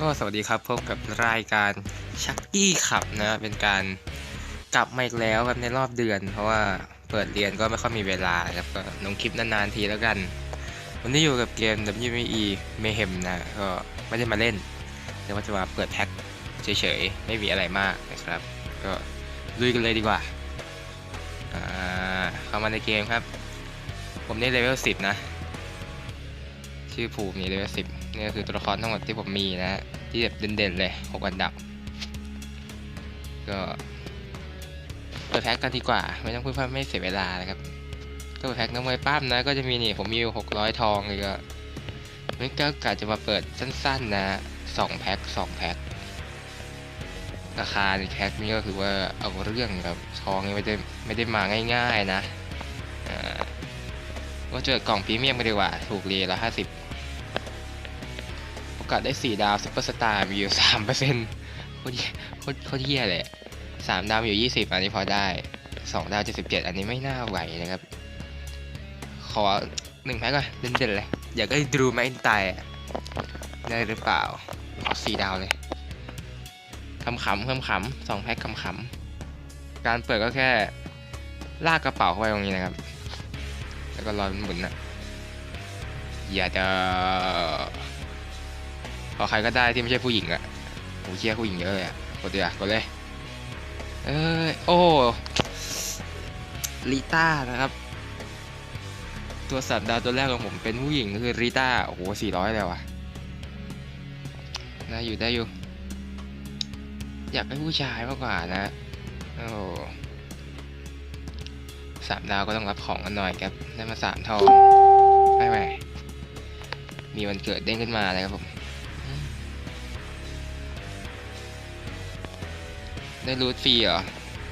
ก็สวัสดีครับพบกับรายการชักกี้ขับนะเป็นการกลับมาอีกแล้วครับในรอบเดือน เพราะว่าเปิดเรียนก็ไม่ค่อยมีเวลาครับก็ลงคลิปนานๆทีแล้วกัน วันนี้อยู่กับเกม WWE Mayhem นะก็ไม่ได้มาเล่นแต่ว่าจะมาเปิดแพ็คเฉยๆ ไม่มีอะไรมากนะครับ ก็ลุยกันเลยดีกว่าเข้ามาในเกมครับ ผมนี่เลเวล10 นะ ชื่อภูมินี่เลเวล10 นี่ก็คือตัวละครทั้งหมดที่ผมมีนะฮะที่แบบเด่นๆเลยหกอันดับ ก็เปิดแพ็กกันดีกว่า ไม่ต้องพูดเพื่อไม่เสียเวลานะครับ ก็เปิดแพ็กน้ำมวยปั้มนะ ก็จะมีนี่ผมมีหกร้อยทองเลยก็นี่ก็กะจะมาเปิดสั้นๆนะสองแพ็คสองแพ็คราคาในแพ็คนี้ก็คือว่าเอาเรื่องครับทองนี่ไม่ได้ไม่ได้มาง่าย ๆนะอ่าก็เจอกล่องพรีเมียมกันดีกว่า ถูกเรียละห้าสิบาสได้ 4 ดาวซุปเปอร์สตาร์มีอยู่3เปอร์เซ็นต์โคตรโคตรโคตรเหี้ยเลยสามดาวมีอยู่20อันนี้พอได้2ดาว77อันนี้ไม่น่าไหวนะครับ ขอหนึ่งแพ็กก่อนเด่นๆเลย อยากได้ดรูแมนตร์ได้หรือเปล่า ขอ4ดาวเลยขำขำขำขำๆสองแพ็กขำขำๆการเปิดก็แค่ ลากกระเป๋าเข้าไปตรงนี้นะครับ แล้วก็รอนหมุนนะอย่าจะ ขอใครก็ได้ที่ไม่ใช่ผู้หญิงอะโอ้เชี่ยผู้หญิงเยอะเลยอะกดเดียวกดเลย เอ้ยโอ้ลิต้านะครับ ตัวสัตว์ดาวตัวแรกของผมเป็นผู้หญิงคือริต้าโอ้โหสี่ร้อยแล้วอะได้อยู่ได้อยู่ อยากให้ผู้ชายมากกว่านะโอ้สามดาวก็ต้องรับของกันหน่อยครับได้มาสามทองไม่ไหวมีวันเกิดเด้งขึ้นมาเลยครับผม ได้รูทฟรีเหรอ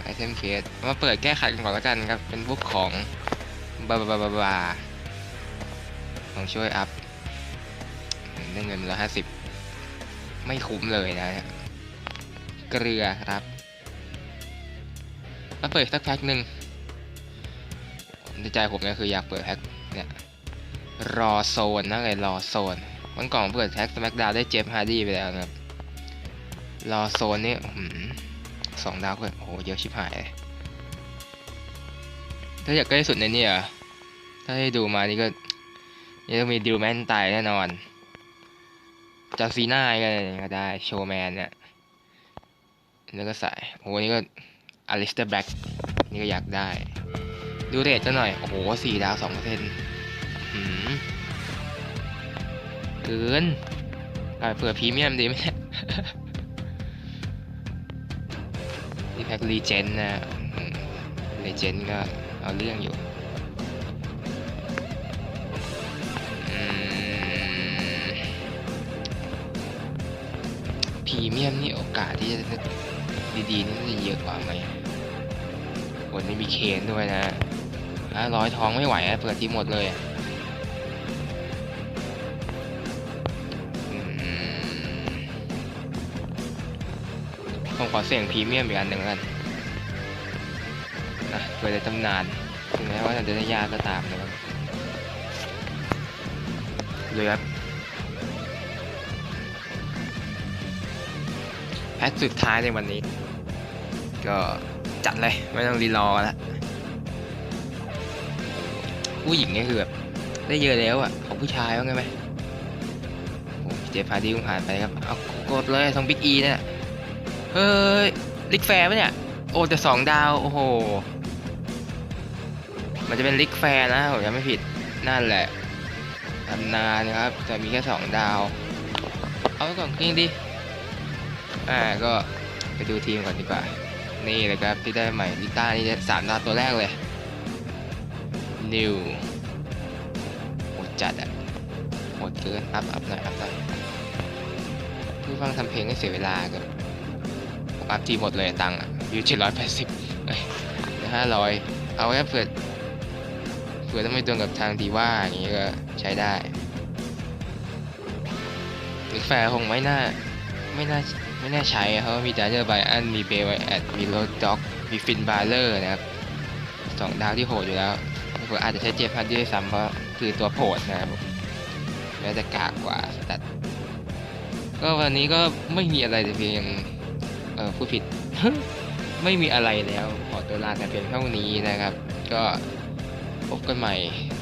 ไอเทมเคสมาเปิดแก้ไขกันก่อนแล้วกันครับ เป็นพวกของบาบาบาบาบาของช่วยอัพได้เงินมาแล้วห้าสิบไม่คุ้มเลยนะเกลือครับมาเปิดสักแพ็คหนึ่งในใจผมเนี่ยคืออยากเปิดแพ็คเนี่ยรอโซนนะไงรอโซนวันก่อนเปิดแพ็คสแมกดาวได้เจฟฮาร์ดี้ไปแล้วนะครับรอโซนนี่อื้ สองดาวก็โอ้โหเยอะชิบหายเลยถ้าอยากใกล้สุดในนี่อะถ้าให้ดูมานี่ก็นี่ต้องมีดิวแมนตายแน่นอนจอร์ซีน่าก็ก็ได้โชว์แมนเนี่ยแล้วก็ใส่โอ้โหนี่ก็อลิสเตอร์แบ็กนี่ก็อยากได้ ดูเรทจะหน่อย โอ้โหสี่ดาวสองเปอร์เซ็นต์เกินอะเปิดพรีเมียมดีไหมี่แพ็กรีเจนนะรีเจนก็เอาเรื่องอยู่พรีเมียมนี่โอกาสที่จะดีๆนี่จะเยอะกว่าไหมวันนี้มีเคนด้วยนะห้าร้อยทองไม่ไหวเปิดทีหมดเลย ผมขอเสี่ยงพรีเมียมอีกอันหนึ่งแล้วกันนะเพื่อจะตำนานถึงแม้ว่าจะได้ยากก็ตามนะครับเลยครับแพ็คสุดท้ายในวันนี้ ก็จัดเลย ไม่ต้องรีรอแล้วผู้หญิงนี่คือแบบได้เยอะแล้วอะของผู้ชายว่าไงไหมโอ้เจฟฟาร์ดี้คงผ่านไปครับ เอากดเลยทรงบิ๊กอีเนี่ย เฮ้ย ลิกแฟร์ปะเนี่ย โอ้แต่สองดาว โอ้โห มันจะเป็นลิกแฟร์นะ ผมจำไม่ผิด นั่นแหละตำนานนะครับแต่มีแค่สองดาว เอาไปก่อนคลิงดิ อ่า ก็ไปดูทีมก่อนดีกว่า นี่เลยครับที่ได้ใหม่ลิต้านี่สามดาวตัวแรกเลย นิวโหดจัดอะโหดเกิน อัพอัพหน่อย อัพหน่อยผู้ฟังทำเพลงให้เสียเวลากับ ผมอัพทีหมดเลยตังค์อยู่เจ็ดร้อยแปดสิบห้าร้อยเอาแค่เผื่อเผื่อต้องไม่ตรงกับทางดีว่าอย่างงี้ก็ใช้ได้หรือแฟร์คงไม่น่าไม่น่าไม่น่าใช้เพราะว่ามีจาเจอร์ไบอันมีเบลไวแอดมีโรดด็อกมีฟินบาร์เลอร์นะครับสองดาวที่โหดอยู่แล้วเผื่ออาจจะใช้เจฟพัดด้วยซ้ำเพราะคือตัวโผดนะครับผมน่าจะกากกว่าแต่ก็วันนี้ก็ไม่มีอะไรแต่เพียง ออพูดผิด ไม่มีอะไรแล้ว ขอตัวลาแต่เพียงเท่านี้นะครับ ก็พบกันใหม่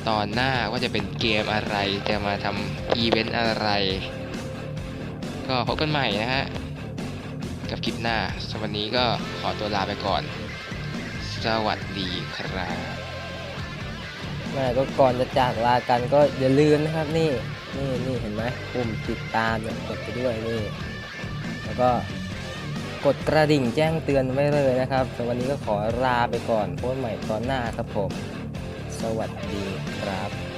ตอนหน้าว่าจะเป็นเกมอะไร จะมาทำอีเวนต์อะไร ก็พบกันใหม่นะฮะ กับคลิปหน้าสำหรับวันนี้ก็ขอตัวลาไปก่อน สวัสดีครับแม่ก็ก่อนจะจากลากันก็อย่าลืมนะครับนี่นี่นี่เห็นไหมปุ่มติดตามเนี่ยกดไปด้วยนี่แล้วก็ กดกระดิ่งแจ้งเตือนไว้เลยนะครับสำหรับวันนี้ก็ขอลาไปก่อนพบใหม่ตอนหน้าครับผม สวัสดีครับ